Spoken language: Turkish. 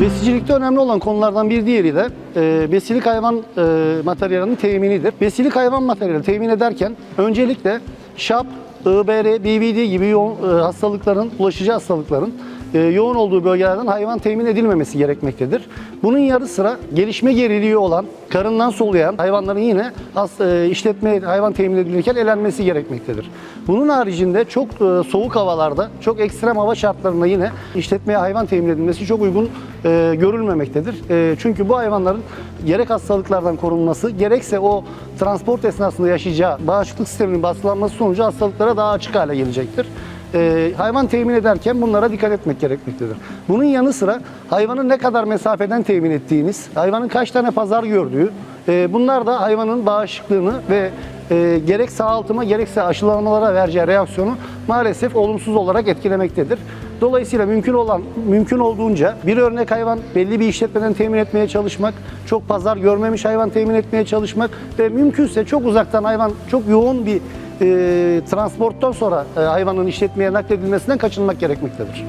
Besicilikte önemli olan konulardan bir diğeri de e, besilik hayvan e, materyalinin teminidir. Besilik hayvan materyali temin ederken öncelikle şap, IBR, BVD gibi yoğun e, hastalıkların, bulaşıcı hastalıkların yoğun olduğu bölgelerden hayvan temin edilmemesi gerekmektedir. Bunun yanı sıra gelişme geriliği olan, karından soluyan hayvanların yine e, işletme hayvan temin edilirken elenmesi gerekmektedir. Bunun haricinde çok e, soğuk havalarda, çok ekstrem hava şartlarında yine işletmeye hayvan temin edilmesi çok uygun e, görülmemektedir. E, çünkü bu hayvanların gerek hastalıklardan korunması, gerekse o transport esnasında yaşayacağı bağışıklık sisteminin baskılanması sonucu hastalıklara daha açık hale gelecektir. Ee, hayvan temin ederken bunlara dikkat etmek gerekmektedir. Bunun yanı sıra hayvanın ne kadar mesafeden temin ettiğiniz, hayvanın kaç tane pazar gördüğü, e, bunlar da hayvanın bağışıklığını ve e, gerek sağaltıma gerekse aşılamalara vereceği reaksiyonu maalesef olumsuz olarak etkilemektedir. Dolayısıyla mümkün olan mümkün olduğunca bir örnek hayvan belli bir işletmeden temin etmeye çalışmak, çok pazar görmemiş hayvan temin etmeye çalışmak ve mümkünse çok uzaktan hayvan çok yoğun bir e, transporttan sonra e, hayvanın işletmeye nakledilmesinden kaçınmak gerekmektedir.